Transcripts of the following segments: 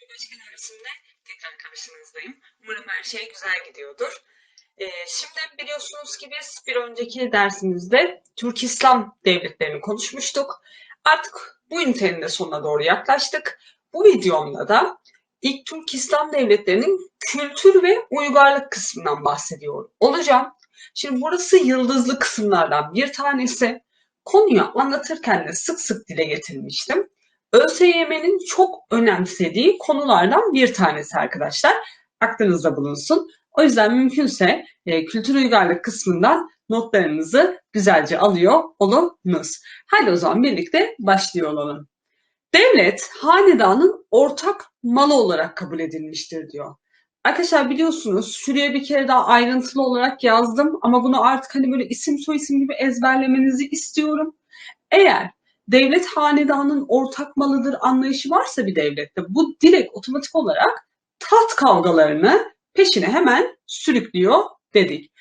bir başka dersimde tekrar karşınızdayım. Umarım her şey güzel gidiyordur. Ee, şimdi biliyorsunuz ki biz bir önceki dersimizde Türk İslam devletlerini konuşmuştuk. Artık bu ünitenin de sonuna doğru yaklaştık. Bu videomda da ilk Türk İslam devletlerinin kültür ve uygarlık kısmından bahsediyor olacağım. Şimdi burası yıldızlı kısımlardan bir tanesi. Konuyu anlatırken de sık sık dile getirmiştim. ÖSYM'nin çok önemsediği konulardan bir tanesi arkadaşlar. Aklınızda bulunsun. O yüzden mümkünse e, kültür uygarlık kısmından notlarınızı güzelce alıyor olunuz. Hadi o zaman birlikte başlıyor olalım. Devlet hanedanın ortak malı olarak kabul edilmiştir diyor. Arkadaşlar biliyorsunuz şuraya bir kere daha ayrıntılı olarak yazdım ama bunu artık hani böyle isim soyisim gibi ezberlemenizi istiyorum. Eğer devlet hanedanın ortak malıdır anlayışı varsa bir devlette bu direkt otomatik olarak taht kavgalarını peşine hemen sürüklüyor dedik.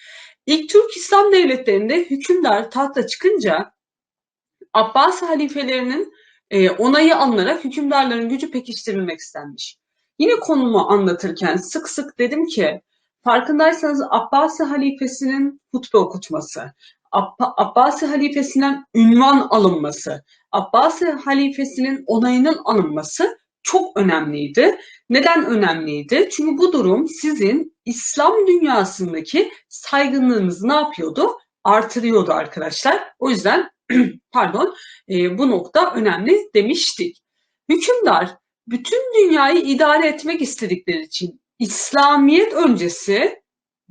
İlk Türk İslam devletlerinde hükümdar tahta çıkınca Abbas halifelerinin e, onayı alınarak hükümdarların gücü pekiştirilmek istenmiş. Yine konumu anlatırken sık sık dedim ki farkındaysanız Abbasi halifesinin hutbe okutması, Abbasi halifesinden ünvan alınması, Abbasi halifesinin onayının alınması çok önemliydi. Neden önemliydi? Çünkü bu durum sizin İslam dünyasındaki saygınlığınızı ne yapıyordu? Artırıyordu arkadaşlar. O yüzden pardon e, bu nokta önemli demiştik. Hükümdar bütün dünyayı idare etmek istedikleri için İslamiyet öncesi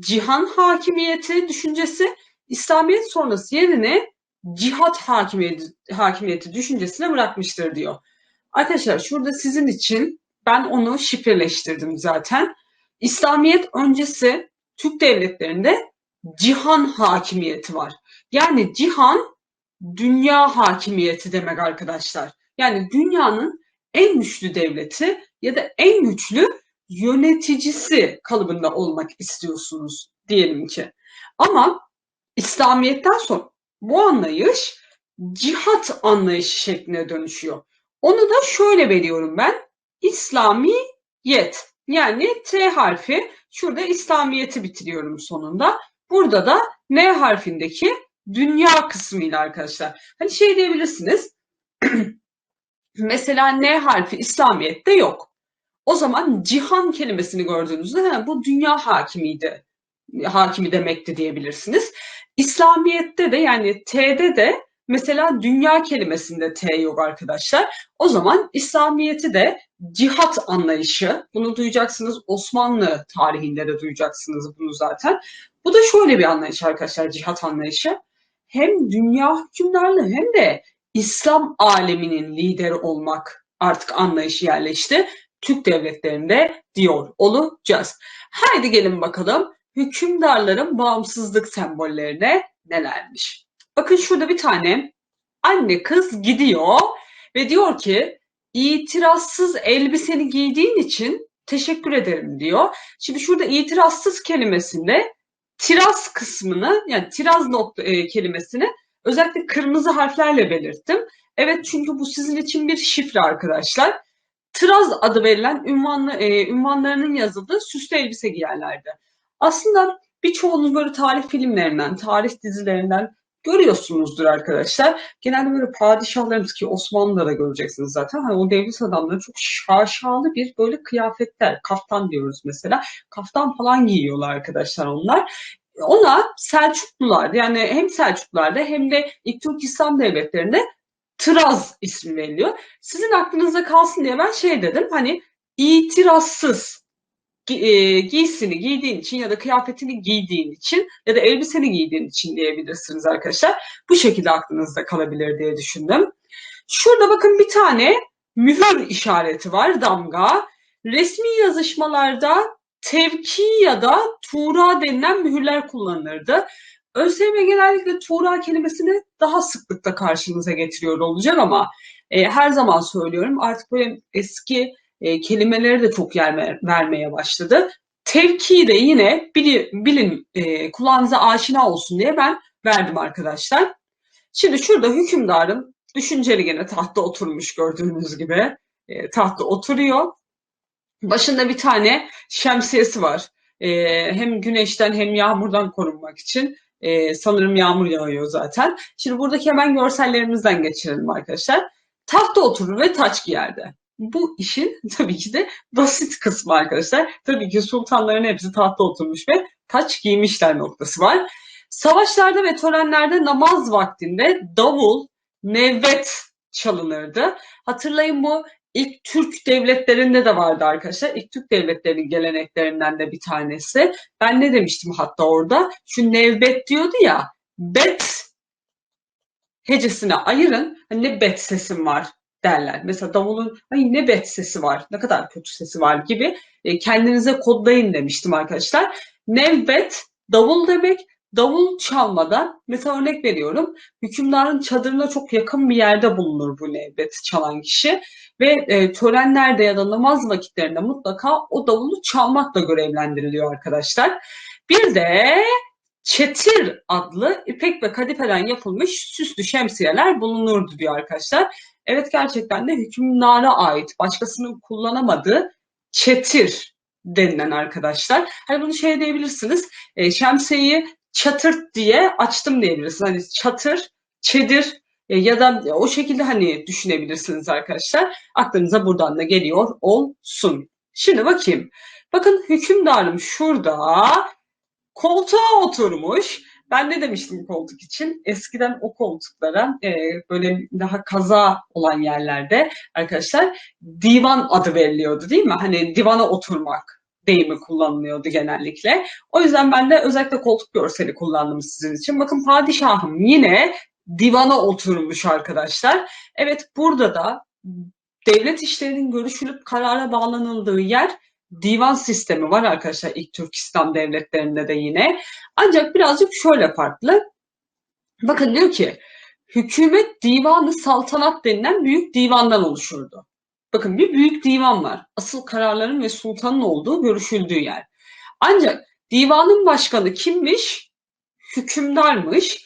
cihan hakimiyeti düşüncesi İslamiyet sonrası yerine cihat hakimiyeti, hakimiyeti düşüncesine bırakmıştır diyor. Arkadaşlar şurada sizin için ben onu şifreleştirdim zaten. İslamiyet öncesi Türk devletlerinde cihan hakimiyeti var. Yani cihan dünya hakimiyeti demek arkadaşlar. Yani dünyanın en güçlü devleti ya da en güçlü yöneticisi kalıbında olmak istiyorsunuz diyelim ki. Ama İslamiyet'ten sonra bu anlayış cihat anlayışı şekline dönüşüyor. Onu da şöyle veriyorum ben. İslamiyet. Yani T harfi. Şurada İslamiyet'i bitiriyorum sonunda. Burada da N harfindeki dünya kısmıyla arkadaşlar. Hani şey diyebilirsiniz. mesela N harfi İslamiyet'te yok. O zaman cihan kelimesini gördüğünüzde he, bu dünya hakimiydi. Hakimi demekti diyebilirsiniz. İslamiyet'te de yani T'de de mesela dünya kelimesinde T yok arkadaşlar. O zaman İslamiyet'i de cihat anlayışı, bunu duyacaksınız Osmanlı tarihinde de duyacaksınız bunu zaten. Bu da şöyle bir anlayış arkadaşlar cihat anlayışı. Hem dünya hükümdarlığı hem de İslam aleminin lideri olmak artık anlayışı yerleşti. Türk devletlerinde diyor olacağız. Haydi gelin bakalım hükümdarların bağımsızlık sembollerine nelermiş? Bakın şurada bir tane anne kız gidiyor ve diyor ki itirazsız elbiseni giydiğin için teşekkür ederim diyor. Şimdi şurada itirazsız kelimesinde tiraz kısmını yani tiraz nokta e, kelimesini özellikle kırmızı harflerle belirttim. Evet çünkü bu sizin için bir şifre arkadaşlar. Tiraz adı verilen ünvanlı, e, ünvanlarının yazıldığı süslü elbise giyerlerdi. Aslında birçoğunuz böyle tarih filmlerinden, tarih dizilerinden görüyorsunuzdur arkadaşlar. Genelde böyle padişahlarımız ki Osmanlı'da da göreceksiniz zaten. Hani o devlet adamları çok şaşalı bir böyle kıyafetler. Kaftan diyoruz mesela. Kaftan falan giyiyorlar arkadaşlar onlar. Ona Selçuklular yani hem Selçuklularda hem de ilk Türk İslam devletlerinde Tıraz ismi veriliyor. Sizin aklınızda kalsın diye ben şey dedim hani itirazsız e, giysini giydiğin için ya da kıyafetini giydiğin için ya da elbiseni giydiğin için diyebilirsiniz arkadaşlar. Bu şekilde aklınızda kalabilir diye düşündüm. Şurada bakın bir tane mühür işareti var, damga. Resmi yazışmalarda tevki ya da tuğra denilen mühürler kullanılırdı. ÖSYM genellikle tuğra kelimesini daha sıklıkla karşımıza getiriyor olacak ama e, her zaman söylüyorum artık böyle eski e, kelimeleri de çok yer ver, vermeye başladı. Tevki de yine bilin, bilin e, kulağınıza aşina olsun diye ben verdim arkadaşlar. Şimdi şurada hükümdarın düşünceli gene tahta oturmuş gördüğünüz gibi. E, tahta oturuyor. Başında bir tane şemsiyesi var. Ee, hem güneşten hem yağmurdan korunmak için. Ee, sanırım yağmur yağıyor zaten. Şimdi buradaki hemen görsellerimizden geçirelim arkadaşlar. Tahta oturur ve taç giyerdi. Bu işin tabii ki de basit kısmı arkadaşlar. Tabii ki sultanların hepsi tahta oturmuş ve taç giymişler noktası var. Savaşlarda ve törenlerde namaz vaktinde davul, nevvet çalınırdı. Hatırlayın bu ilk Türk devletlerinde de vardı arkadaşlar. İlk Türk devletlerinin geleneklerinden de bir tanesi. Ben ne demiştim hatta orada? Şu nevbet diyordu ya. Bet hecesine ayırın. Hani ne bet sesim var derler. Mesela davulun ay ne bet sesi var, ne kadar kötü sesi var gibi e, kendinize kodlayın demiştim arkadaşlar. Nevbet davul demek. Davul çalmadan mesela örnek veriyorum hükümdarın çadırına çok yakın bir yerde bulunur bu nevbet çalan kişi ve e, törenlerde ya da namaz vakitlerinde mutlaka o davulu çalmakla görevlendiriliyor arkadaşlar. Bir de çetir adlı ipek ve kadifeden yapılmış süslü şemsiyeler bulunurdu diyor arkadaşlar. Evet gerçekten de hükümdara ait başkasının kullanamadığı çetir denilen arkadaşlar. Hani bunu şey diyebilirsiniz. E, şemsiyeyi çatırt diye açtım diyebilirsiniz. Hani çatır, çedir e, ya da o şekilde hani düşünebilirsiniz arkadaşlar. Aklınıza buradan da geliyor olsun. Şimdi bakayım. Bakın hükümdarım şurada koltuğa oturmuş. Ben ne demiştim koltuk için? Eskiden o koltuklara e, böyle daha kaza olan yerlerde arkadaşlar divan adı veriliyordu değil mi? Hani divana oturmak deyimi kullanılıyordu genellikle. O yüzden ben de özellikle koltuk görseli kullandım sizin için. Bakın padişahım yine divana oturmuş arkadaşlar. Evet burada da devlet işlerinin görüşülüp karara bağlanıldığı yer divan sistemi var arkadaşlar ilk Türk İslam devletlerinde de yine. Ancak birazcık şöyle farklı. Bakın diyor ki hükümet divanı saltanat denilen büyük divandan oluşurdu. Bakın bir büyük divan var. Asıl kararların ve sultanın olduğu görüşüldüğü yer. Ancak divanın başkanı kimmiş? Hükümdarmış.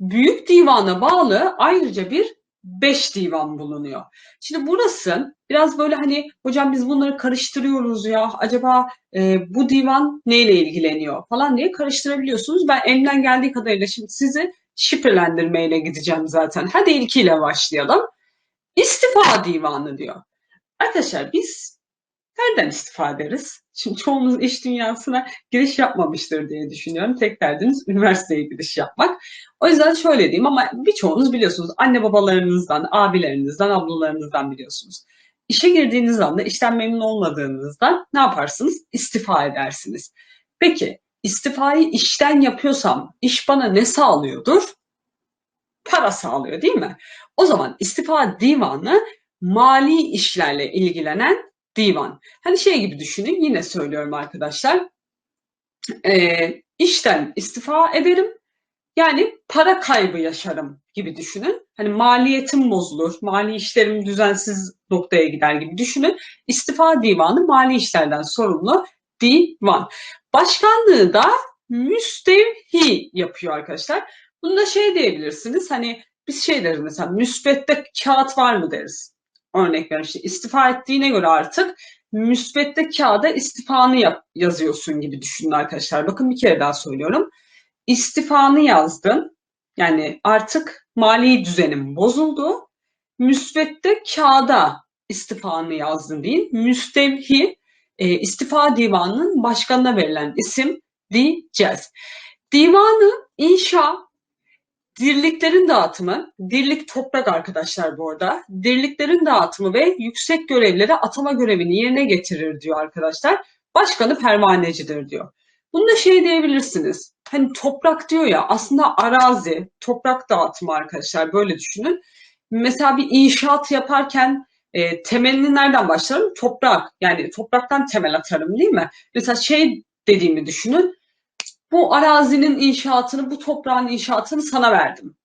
Büyük divana bağlı ayrıca bir beş divan bulunuyor. Şimdi burası biraz böyle hani hocam biz bunları karıştırıyoruz ya acaba e, bu divan neyle ilgileniyor falan diye karıştırabiliyorsunuz. Ben elimden geldiği kadarıyla şimdi sizi şifrelendirmeyle gideceğim zaten. Hadi ilkiyle başlayalım. İstifa divanı diyor. Arkadaşlar biz nereden istifa ederiz? Şimdi çoğunuz iş dünyasına giriş yapmamıştır diye düşünüyorum. Tek derdiniz üniversiteye giriş yapmak. O yüzden şöyle diyeyim ama birçoğunuz biliyorsunuz. Anne babalarınızdan, abilerinizden, ablalarınızdan biliyorsunuz. İşe girdiğiniz anda işten memnun olmadığınızda ne yaparsınız? İstifa edersiniz. Peki istifayı işten yapıyorsam iş bana ne sağlıyordur? Para sağlıyor değil mi? O zaman istifa divanı mali işlerle ilgilenen divan. Hani şey gibi düşünün yine söylüyorum arkadaşlar. E, işten istifa ederim. Yani para kaybı yaşarım gibi düşünün. Hani maliyetim bozulur, mali işlerim düzensiz noktaya gider gibi düşünün. İstifa divanı mali işlerden sorumlu divan. Başkanlığı da müstevhi yapıyor arkadaşlar. Bunda şey diyebilirsiniz hani biz şey deriz mesela müsbette kağıt var mı deriz örnek veriyorum işte istifa ettiğine göre artık müsbette kağıda istifanı yap, yazıyorsun gibi düşünün arkadaşlar. Bakın bir kere daha söylüyorum. İstifanı yazdın. Yani artık mali düzenim bozuldu. Müsbette kağıda istifanı yazdın değil. Müstevhi e, istifa divanının başkanına verilen isim diyeceğiz. Divanı inşa Dirliklerin dağıtımı, dirlik toprak arkadaşlar bu arada. Dirliklerin dağıtımı ve yüksek görevlere atama görevini yerine getirir diyor arkadaşlar. Başkanı pervanecidir diyor. Bunda şey diyebilirsiniz. Hani toprak diyor ya aslında arazi, toprak dağıtımı arkadaşlar böyle düşünün. Mesela bir inşaat yaparken e, temelini nereden başlarım? Toprak. Yani topraktan temel atarım değil mi? Mesela şey dediğimi düşünün bu arazinin inşaatını, bu toprağın inşaatını sana verdim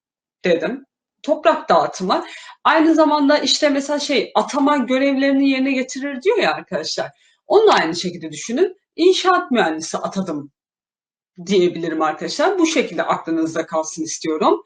dedim. Toprak dağıtımı. Aynı zamanda işte mesela şey atama görevlerini yerine getirir diyor ya arkadaşlar. Onu da aynı şekilde düşünün. İnşaat mühendisi atadım diyebilirim arkadaşlar. Bu şekilde aklınızda kalsın istiyorum.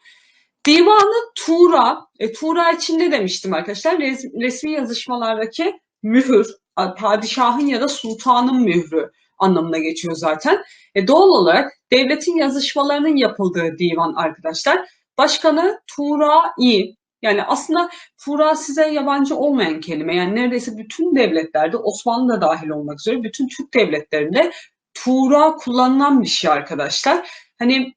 Divanı Tuğra, e, Tuğra için ne demiştim arkadaşlar? Res, resmi yazışmalardaki mühür padişahın ya da sultanın mührü anlamına geçiyor zaten. E, doğal olarak devletin yazışmalarının yapıldığı divan arkadaşlar. Başkanı Turai yani aslında Tura size yabancı olmayan kelime. Yani neredeyse bütün devletlerde Osmanlı da dahil olmak üzere bütün Türk devletlerinde Tura kullanılan bir şey arkadaşlar. Hani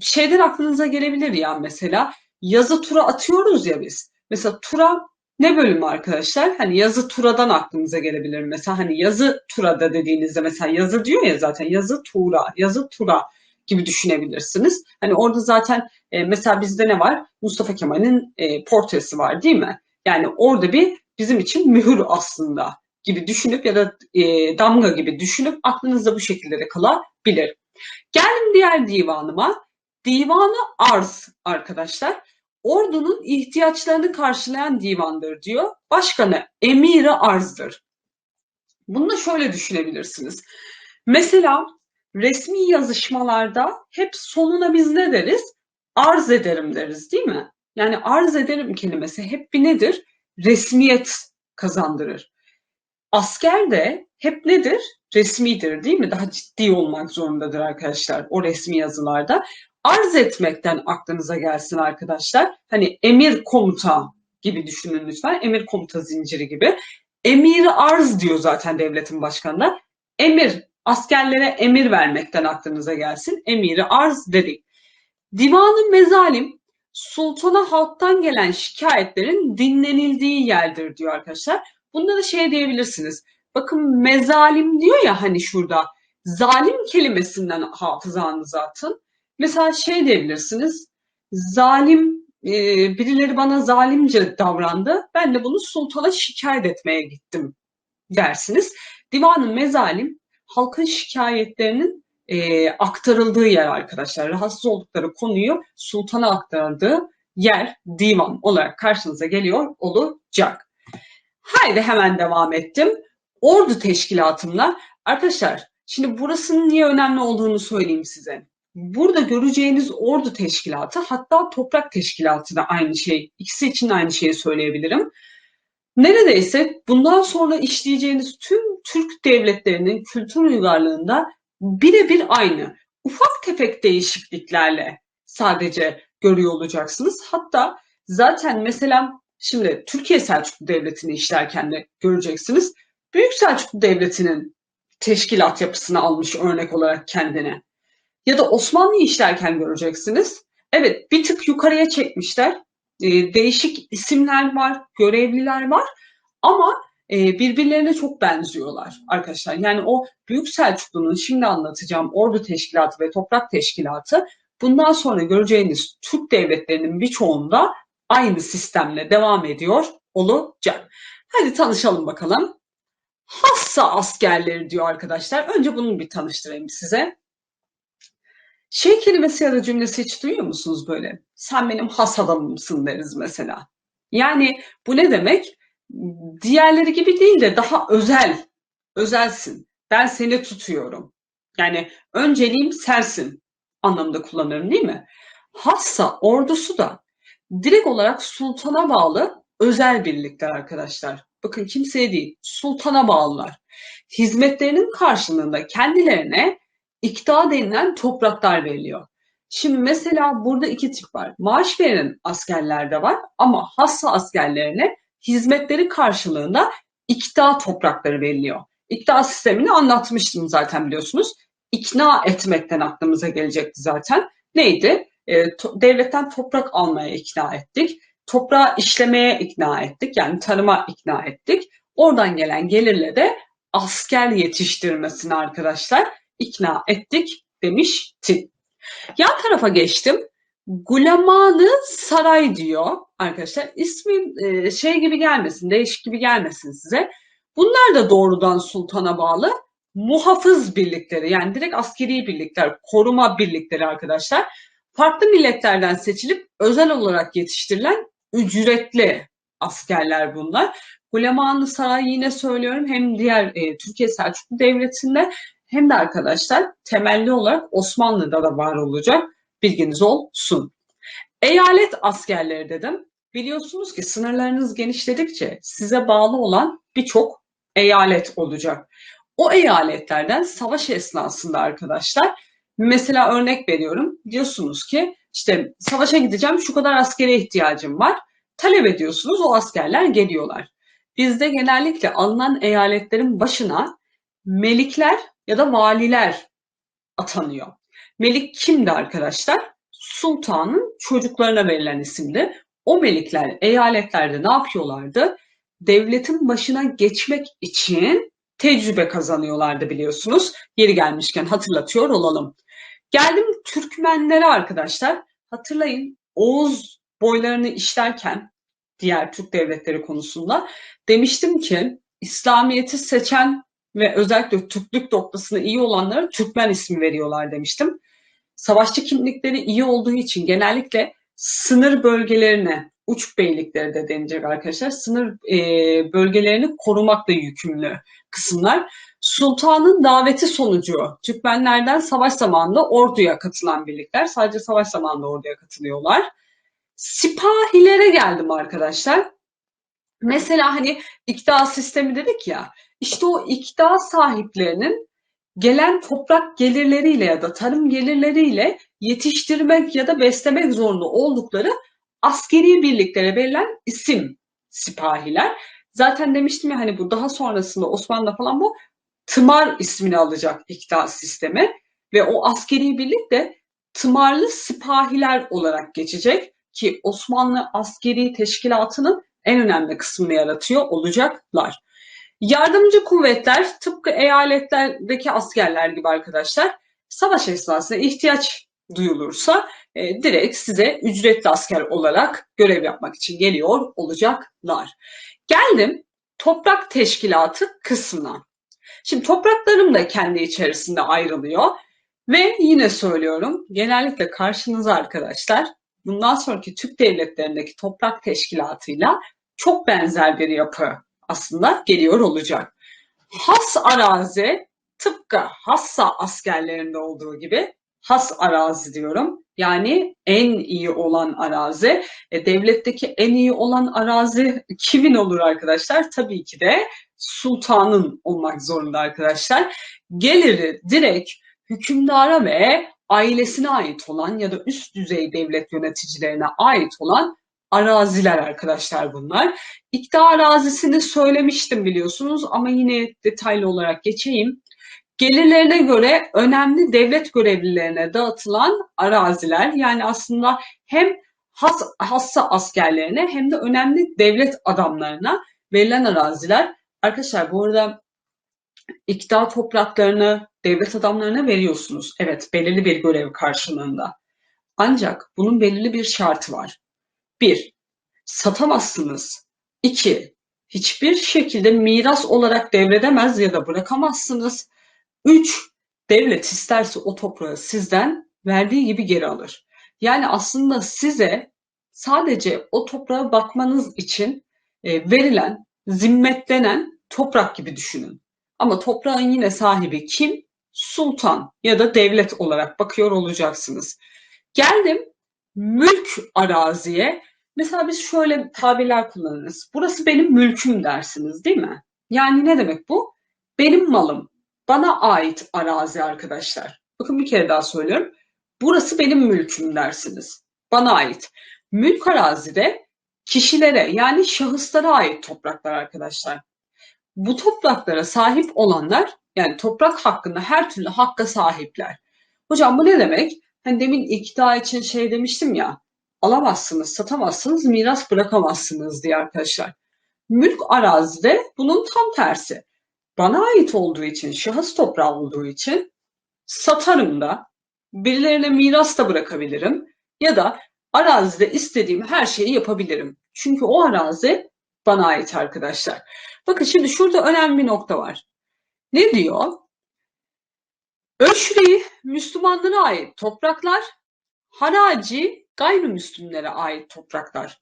şeyden aklınıza gelebilir ya mesela yazı tura atıyoruz ya biz. Mesela tura ne bölümü arkadaşlar? Hani yazı turadan aklınıza gelebilir. Mesela hani yazı turada dediğinizde mesela yazı diyor ya zaten yazı tura, yazı tura gibi düşünebilirsiniz. Hani orada zaten e, mesela bizde ne var? Mustafa Kemal'in e, portresi var değil mi? Yani orada bir bizim için mühür aslında gibi düşünüp ya da e, damga gibi düşünüp aklınızda bu şekilde de kalabilir. Geldim diğer divanıma. Divanı arz arkadaşlar. Ordunun ihtiyaçlarını karşılayan divandır diyor. Başkanı emiri arzdır. Bunu da şöyle düşünebilirsiniz. Mesela resmi yazışmalarda hep sonuna biz ne deriz? Arz ederim deriz değil mi? Yani arz ederim kelimesi hep bir nedir? Resmiyet kazandırır. Asker de hep nedir? Resmidir değil mi? Daha ciddi olmak zorundadır arkadaşlar o resmi yazılarda. Arz etmekten aklınıza gelsin arkadaşlar. Hani emir komuta gibi düşünün lütfen. Emir komuta zinciri gibi. Emir arz diyor zaten devletin başkanına. Emir, askerlere emir vermekten aklınıza gelsin. Emiri arz dedik. Divanı mezalim, sultana halktan gelen şikayetlerin dinlenildiği yerdir diyor arkadaşlar. Bunda da şey diyebilirsiniz. Bakın mezalim diyor ya hani şurada. Zalim kelimesinden hafızanıza atın. Mesela şey diyebilirsiniz. Zalim e, birileri bana zalimce davrandı. Ben de bunu sultana şikayet etmeye gittim dersiniz. Divanın mezalim halkın şikayetlerinin e, aktarıldığı yer arkadaşlar. Rahatsız oldukları konuyu sultana aktardığı yer divan olarak karşınıza geliyor olacak. Haydi hemen devam ettim. Ordu teşkilatımla arkadaşlar şimdi burasının niye önemli olduğunu söyleyeyim size. Burada göreceğiniz ordu teşkilatı hatta toprak teşkilatı da aynı şey. İkisi için aynı şeyi söyleyebilirim. Neredeyse bundan sonra işleyeceğiniz tüm Türk devletlerinin kültür uygarlığında birebir aynı. Ufak tefek değişikliklerle sadece görüyor olacaksınız. Hatta zaten mesela şimdi Türkiye Selçuklu Devleti'ni işlerken de göreceksiniz. Büyük Selçuklu Devleti'nin teşkilat yapısını almış örnek olarak kendine. Ya da Osmanlı işlerken göreceksiniz. Evet bir tık yukarıya çekmişler. E, değişik isimler var, görevliler var ama e, birbirlerine çok benziyorlar arkadaşlar. Yani o Büyük Selçuklu'nun şimdi anlatacağım ordu teşkilatı ve toprak teşkilatı bundan sonra göreceğiniz Türk devletlerinin birçoğunda aynı sistemle devam ediyor olacak. Hadi tanışalım bakalım. Hassa askerleri diyor arkadaşlar. Önce bunu bir tanıştırayım size. Şey kelimesi ya da cümlesi hiç duyuyor musunuz böyle? Sen benim has adamımsın deriz mesela. Yani bu ne demek? Diğerleri gibi değil de daha özel, özelsin. Ben seni tutuyorum. Yani önceliğim sensin anlamında kullanırım değil mi? Hassa ordusu da direkt olarak sultana bağlı özel birlikler arkadaşlar. Bakın kimseye değil, sultana bağlılar. Hizmetlerinin karşılığında kendilerine ikta denilen topraklar veriliyor. Şimdi mesela burada iki tip var. Maaş veren askerler var ama hassa askerlerine hizmetleri karşılığında ikta toprakları veriliyor. İkta sistemini anlatmıştım zaten biliyorsunuz. İkna etmekten aklımıza gelecekti zaten. Neydi? E, to devletten toprak almaya ikna ettik. Toprağı işlemeye ikna ettik. Yani tarıma ikna ettik. Oradan gelen gelirle de asker yetiştirmesini arkadaşlar ikna ettik demişti. Yan tarafa geçtim. Gulamanı Saray diyor arkadaşlar. İsmi e, şey gibi gelmesin, değişik gibi gelmesin size. Bunlar da doğrudan sultana bağlı muhafız birlikleri yani direkt askeri birlikler, koruma birlikleri arkadaşlar. Farklı milletlerden seçilip özel olarak yetiştirilen ücretli askerler bunlar. Gulemanlı Saray yine söylüyorum hem diğer e, Türkiye Selçuklu Devleti'nde hem de arkadaşlar temelli olarak Osmanlı'da da var olacak. Bilginiz olsun. Eyalet askerleri dedim. Biliyorsunuz ki sınırlarınız genişledikçe size bağlı olan birçok eyalet olacak. O eyaletlerden savaş esnasında arkadaşlar mesela örnek veriyorum diyorsunuz ki işte savaşa gideceğim şu kadar askere ihtiyacım var. Talep ediyorsunuz o askerler geliyorlar. Bizde genellikle alınan eyaletlerin başına melikler ya da valiler atanıyor. Melik kimdi arkadaşlar? Sultanın çocuklarına verilen isimdi. O melikler eyaletlerde ne yapıyorlardı? Devletin başına geçmek için tecrübe kazanıyorlardı biliyorsunuz. Yeri gelmişken hatırlatıyor olalım. Geldim Türkmenlere arkadaşlar. Hatırlayın Oğuz boylarını işlerken diğer Türk devletleri konusunda demiştim ki İslamiyet'i seçen ve özellikle Türklük noktasında iyi olanlara Türkmen ismi veriyorlar demiştim. Savaşçı kimlikleri iyi olduğu için genellikle sınır bölgelerine, uç beylikleri de denecek arkadaşlar, sınır e, bölgelerini korumakla yükümlü kısımlar. Sultanın daveti sonucu Türkmenlerden savaş zamanında orduya katılan birlikler. Sadece savaş zamanında orduya katılıyorlar. Sipahilere geldim arkadaşlar. Mesela hani iktidar sistemi dedik ya. İşte o iktidar sahiplerinin gelen toprak gelirleriyle ya da tarım gelirleriyle yetiştirmek ya da beslemek zorunda oldukları askeri birliklere verilen isim sipahiler. Zaten demiştim ya hani bu daha sonrasında Osmanlı'da falan bu tımar ismini alacak iktidar sistemi ve o askeri birlik de tımarlı sipahiler olarak geçecek ki Osmanlı askeri teşkilatının en önemli kısmını yaratıyor olacaklar. Yardımcı kuvvetler tıpkı eyaletlerdeki askerler gibi arkadaşlar savaş esnasında ihtiyaç duyulursa e, direkt size ücretli asker olarak görev yapmak için geliyor olacaklar. Geldim toprak teşkilatı kısmına. Şimdi topraklarım da kendi içerisinde ayrılıyor ve yine söylüyorum genellikle karşınıza arkadaşlar bundan sonraki Türk devletlerindeki toprak teşkilatıyla çok benzer bir yapı aslında geliyor olacak. Has arazi tıpkı Hassa askerlerinde olduğu gibi has arazi diyorum. Yani en iyi olan arazi. E, devletteki en iyi olan arazi kimin olur arkadaşlar? Tabii ki de sultanın olmak zorunda arkadaşlar. Geliri direkt hükümdara ve ailesine ait olan ya da üst düzey devlet yöneticilerine ait olan araziler arkadaşlar bunlar. İktidar arazisini söylemiştim biliyorsunuz ama yine detaylı olarak geçeyim. Gelirlerine göre önemli devlet görevlilerine dağıtılan araziler yani aslında hem has, hassa askerlerine hem de önemli devlet adamlarına verilen araziler. Arkadaşlar bu arada iktidar topraklarını devlet adamlarına veriyorsunuz. Evet belirli bir görev karşılığında. Ancak bunun belirli bir şartı var. Bir, satamazsınız. İki, hiçbir şekilde miras olarak devredemez ya da bırakamazsınız. Üç, devlet isterse o toprağı sizden verdiği gibi geri alır. Yani aslında size sadece o toprağa bakmanız için e, verilen, zimmetlenen toprak gibi düşünün. Ama toprağın yine sahibi kim? Sultan ya da devlet olarak bakıyor olacaksınız. Geldim mülk araziye. Mesela biz şöyle tabirler kullanırız. Burası benim mülküm dersiniz değil mi? Yani ne demek bu? Benim malım. Bana ait arazi arkadaşlar. Bakın bir kere daha söylüyorum. Burası benim mülküm dersiniz. Bana ait. Mülk arazide kişilere yani şahıslara ait topraklar arkadaşlar. Bu topraklara sahip olanlar yani toprak hakkında her türlü hakka sahipler. Hocam bu ne demek? Hani demin iktidar için şey demiştim ya alamazsınız, satamazsınız, miras bırakamazsınız diye arkadaşlar. Mülk arazide bunun tam tersi. Bana ait olduğu için, şahıs toprağı olduğu için satarım da, birilerine miras da bırakabilirim ya da arazide istediğim her şeyi yapabilirim. Çünkü o arazi bana ait arkadaşlar. Bakın şimdi şurada önemli bir nokta var. Ne diyor? Öşri Müslümanlara ait topraklar, haraci gayrimüslimlere ait topraklar.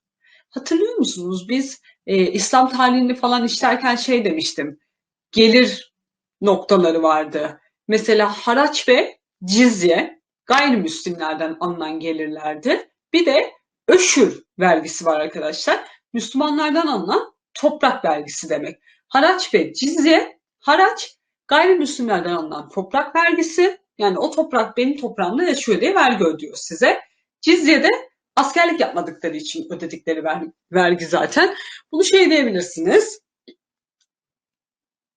Hatırlıyor musunuz? Biz e, İslam tarihini falan işlerken şey demiştim. Gelir noktaları vardı. Mesela haraç ve cizye gayrimüslimlerden alınan gelirlerdi. Bir de öşür vergisi var arkadaşlar. Müslümanlardan alınan toprak vergisi demek. Haraç ve cizye, haraç gayrimüslimlerden alınan toprak vergisi. Yani o toprak benim toprağımda yaşıyor diye vergi ödüyor size. Cizye de askerlik yapmadıkları için ödedikleri ver- vergi zaten. Bunu şey diyebilirsiniz.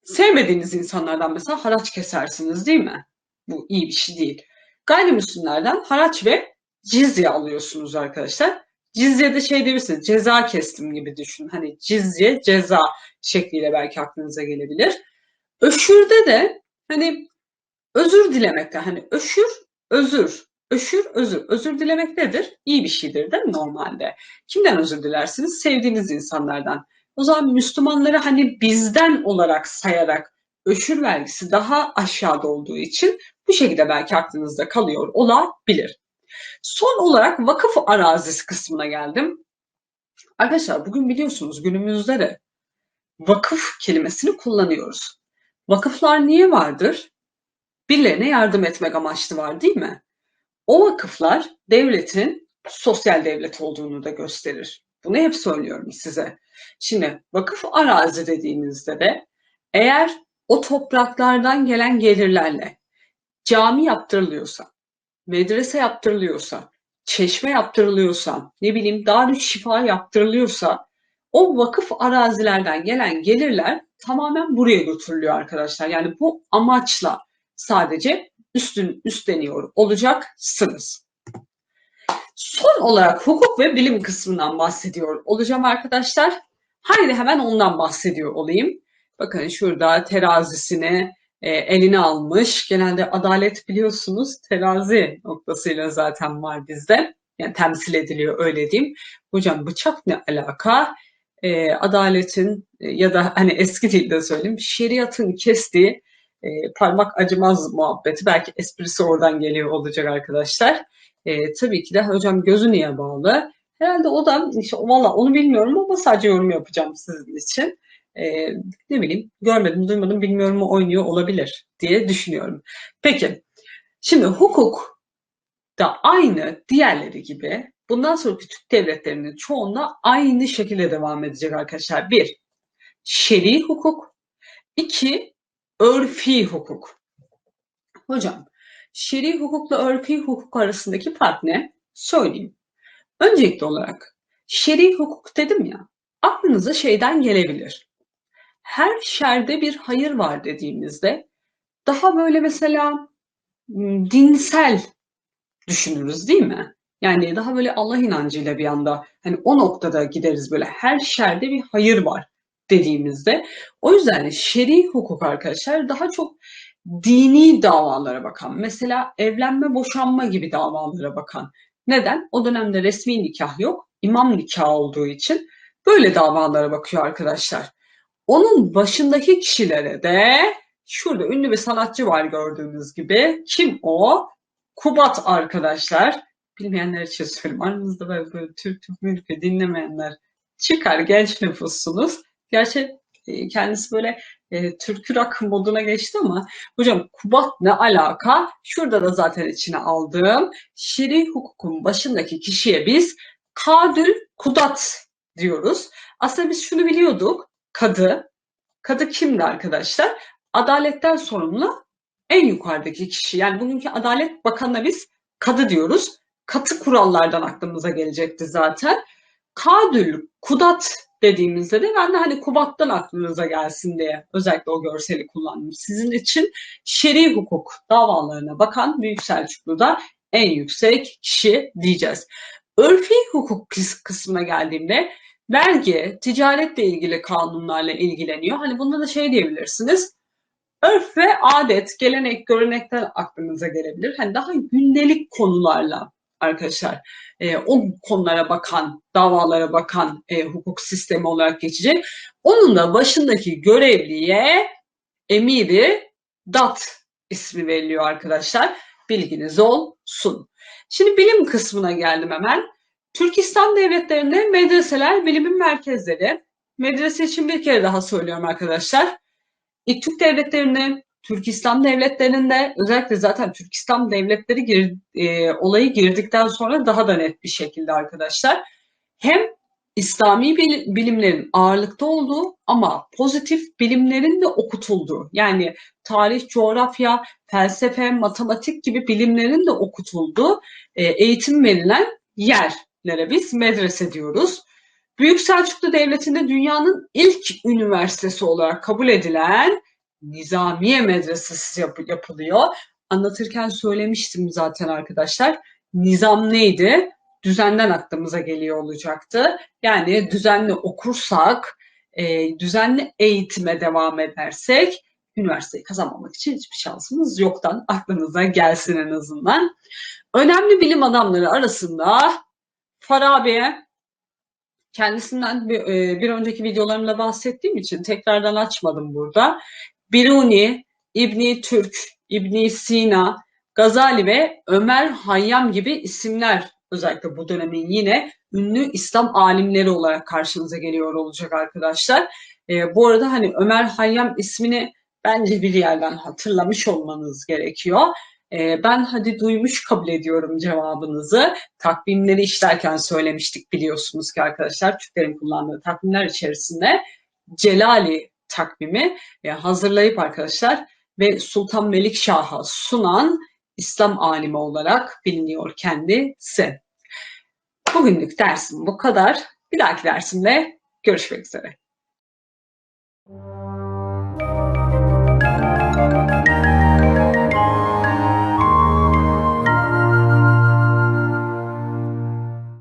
Sevmediğiniz insanlardan mesela haraç kesersiniz değil mi? Bu iyi bir şey değil. Gayrimüslimlerden haraç ve cizye alıyorsunuz arkadaşlar. Cizye de şey diyebilirsiniz, ceza kestim gibi düşün. Hani cizye, ceza şekliyle belki aklınıza gelebilir. Öşürde de hani özür dilemekte, hani öşür, özür, öşür, özür. Özür dilemek nedir? İyi bir şeydir değil mi normalde? Kimden özür dilersiniz? Sevdiğiniz insanlardan. O zaman Müslümanları hani bizden olarak sayarak öşür vergisi daha aşağıda olduğu için bu şekilde belki aklınızda kalıyor olabilir. Son olarak vakıf arazisi kısmına geldim. Arkadaşlar bugün biliyorsunuz günümüzde de vakıf kelimesini kullanıyoruz. Vakıflar niye vardır? Birilerine yardım etmek amaçlı var değil mi? O vakıflar devletin sosyal devlet olduğunu da gösterir. Bunu hep söylüyorum size. Şimdi vakıf arazi dediğimizde de eğer o topraklardan gelen gelirlerle cami yaptırılıyorsa, medrese yaptırılıyorsa, çeşme yaptırılıyorsa, ne bileyim darü şifa yaptırılıyorsa o vakıf arazilerden gelen gelirler tamamen buraya götürülüyor arkadaşlar. Yani bu amaçla sadece üstün üstleniyor olacaksınız. Son olarak hukuk ve bilim kısmından bahsediyor olacağım arkadaşlar. Haydi hemen ondan bahsediyor olayım. Bakın şurada terazisini e, eline almış. Genelde adalet biliyorsunuz terazi noktasıyla zaten var bizde. Yani temsil ediliyor öyle diyeyim. Hocam bıçak ne alaka? E, adaletin e, ya da hani eski dilde söyleyeyim şeriatın kestiği e, parmak acımaz muhabbeti belki esprisi oradan geliyor olacak arkadaşlar. E, tabii ki de hocam gözü niye bağlı? Herhalde o da işte valla onu bilmiyorum ama sadece yorum yapacağım sizin için. E, ne bileyim görmedim duymadım bilmiyorum mu oynuyor olabilir diye düşünüyorum. Peki şimdi hukuk da aynı diğerleri gibi bundan sonraki Türk devletlerinin çoğunda aynı şekilde devam edecek arkadaşlar. Bir, şer'i hukuk. iki örfi hukuk. Hocam, şer'i hukukla örfi hukuk arasındaki fark ne? Söyleyeyim. Öncelikli olarak şer'i hukuk dedim ya, aklınıza şeyden gelebilir. Her şerde bir hayır var dediğimizde daha böyle mesela dinsel düşünürüz değil mi? Yani daha böyle Allah inancıyla bir anda hani o noktada gideriz böyle her şerde bir hayır var dediğimizde. O yüzden şer'i hukuk arkadaşlar daha çok dini davalara bakan, mesela evlenme, boşanma gibi davalara bakan. Neden? O dönemde resmi nikah yok, imam nikahı olduğu için böyle davalara bakıyor arkadaşlar. Onun başındaki kişilere de şurada ünlü bir sanatçı var gördüğünüz gibi. Kim o? Kubat arkadaşlar. Bilmeyenler için söyleyeyim. Aranızda böyle, böyle Türk Türk dinlemeyenler çıkar genç nüfussunuz. Gerçi e, kendisi böyle e, türkü rock moduna geçti ama hocam Kubat ne alaka? Şurada da zaten içine aldığım şer'i hukukun başındaki kişiye biz Kadül Kudat diyoruz. Aslında biz şunu biliyorduk. Kadı. Kadı kimdi arkadaşlar? Adaletten sorumlu en yukarıdaki kişi. Yani bugünkü Adalet Bakanı'na biz kadı diyoruz. Katı kurallardan aklımıza gelecekti zaten. Kadül Kudat dediğimizde de ben de hani Kubat'tan aklınıza gelsin diye özellikle o görseli kullandım. Sizin için şer'i hukuk davalarına bakan Büyük Selçuklu'da en yüksek kişi diyeceğiz. Örfi hukuk kısmına geldiğimde vergi, ticaretle ilgili kanunlarla ilgileniyor. Hani bunda da şey diyebilirsiniz. Örf ve adet, gelenek, görenekten aklınıza gelebilir. Hani daha gündelik konularla arkadaşlar e, o konulara bakan, davalara bakan e, hukuk sistemi olarak geçecek. Onun da başındaki görevliye emiri dat ismi veriliyor arkadaşlar. Bilginiz olsun. Şimdi bilim kısmına geldim hemen. Türkistan devletlerinde medreseler bilimin merkezleri. Medrese için bir kere daha söylüyorum arkadaşlar. İlk Türk devletlerinde, Türk İslam devletlerinde özellikle zaten Türk İslam devletleri gir, e, olayı girdikten sonra daha da net bir şekilde arkadaşlar. Hem İslami bil- bilimlerin ağırlıkta olduğu ama pozitif bilimlerin de okutulduğu yani tarih, coğrafya, felsefe, matematik gibi bilimlerin de okutulduğu e, eğitim verilen yerlere biz medrese diyoruz. Büyük Selçuklu Devleti'nde dünyanın ilk üniversitesi olarak kabul edilen Nizamiye Medresesi yap- yapılıyor. Anlatırken söylemiştim zaten arkadaşlar. Nizam neydi? Düzenden aklımıza geliyor olacaktı. Yani düzenli okursak, e, düzenli eğitime devam edersek üniversiteyi kazanmamak için hiçbir şansımız yoktan aklınıza gelsin en azından. Önemli bilim adamları arasında Farabi, kendisinden bir, e, bir önceki videolarımda bahsettiğim için tekrardan açmadım burada. Biruni, İbni Türk, İbni Sina, Gazali ve Ömer Hayyam gibi isimler özellikle bu dönemin yine ünlü İslam alimleri olarak karşınıza geliyor olacak arkadaşlar. E, bu arada hani Ömer Hayyam ismini bence bir yerden hatırlamış olmanız gerekiyor. E, ben hadi duymuş kabul ediyorum cevabınızı. Takvimleri işlerken söylemiştik biliyorsunuz ki arkadaşlar Türklerin kullandığı takvimler içerisinde Celali takvimi e, hazırlayıp arkadaşlar ve Sultan Melikşah'a sunan İslam alimi olarak biliniyor kendisi. Bugünlük dersim bu kadar. Bir dahaki dersimde görüşmek üzere.